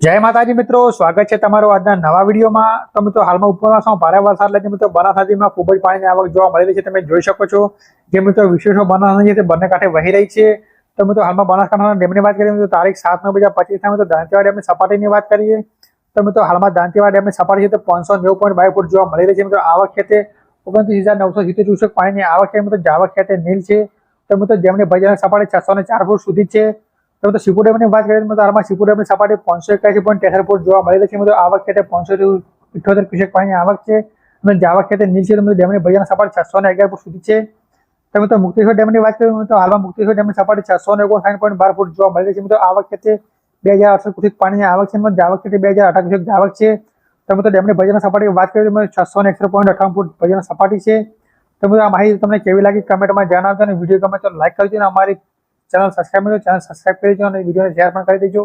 જય માતાજી મિત્રો, સ્વાગત છે તમારો આજના નવા વિડીયોમાં. તો મિત્રો, હાલમાં ઉપરવાસમાં ભારે વરસાદ લાગે મિત્રો બનાસ નદીમાં ખૂબ જ પાણીની આવક જોવા મળી રહી છે. તમે જોઈ શકો છો જે મિત્રો, વિશેષો બનાસ નદી છે તે બંને કાંઠે વહી રહી છે. તો મિત્રો, હાલમાં બનાસકાંઠાના ડેમની વાત કરીએ તો તારીખ સાત નવ પચીસ મિત્રો, દાંતીવાડ ડેમની સપાટીની વાત કરીએ. તો મિત્રો, હાલમાં દાંતીવાડ ડેમની સપાટી છે તો પાંચસો નેવું પોઈન્ટ બાવીસ ફૂટ જોવા મળી રહી છે. મિત્રો, આવક ખેતે ઓગણત્રીસ હજાર નવસો સિત્તેર ચોસઠ પાણીની આવક છે. મિત્રો, જાવક ખેતે તે નીલ છે. તો મિત્રો જેમની ભજાની સપાટી છસો ને ચાર ફૂટ સુધી છે. તો મિત્રો ડેમ ડેમની વાત કરીએ તો હાલમાં શિપુ ડેમની સપાટી પાંચસો એકાસી પોઈન્ટ તેસઠ ફૂટ જોવા મળી રહી છે. મિત્રો આવક ખેતે પાંચસો ઇઠ્યોતેર ક્યુસેક પાણીની આવક છે. અને જાવક ખેતે નીચે છે. મિત્રો ડેમની ભજાની સપાટી છસો ને અગિયાર ફૂટ સુધી છે. તો મિત્રો મુક્તેશ્વર ડેમની વાત કરીએ તો હાલમાં મુક્તેશ્વર ડેમની સપાટી છસો ને ઓગણસાઠ પોઈન્ટ બાર ફૂટ જોવા મળી રહી છે. મિત્રો આવક ખેતે બે હજાર આઠસો ક્યુસેક પાણીની આવક છે. જાવક ખેતે બે હજાર અઢાર ક્યુસેક જાવક છે. તો મિત્રો ડેમની ભજાની સપાટી વાત કરીએ તો છસો ને એકસો પોઈન્ટ અઠાવન ફૂટ ભજન સપાટી છે. તો મિત્રો આ માહિતી તમને કેવી લાગી? કમેન્ટમાં જણાવજો અને વીડિયો ગમે તો લાઈક કરજો અને અમારી ચેનલ સબસ્ક્રાઈબ કરજો ચેનલ સબસ્ક્રાઈબ કરી દેજો અને વિડીયોને શેર પણ કરી દેજો.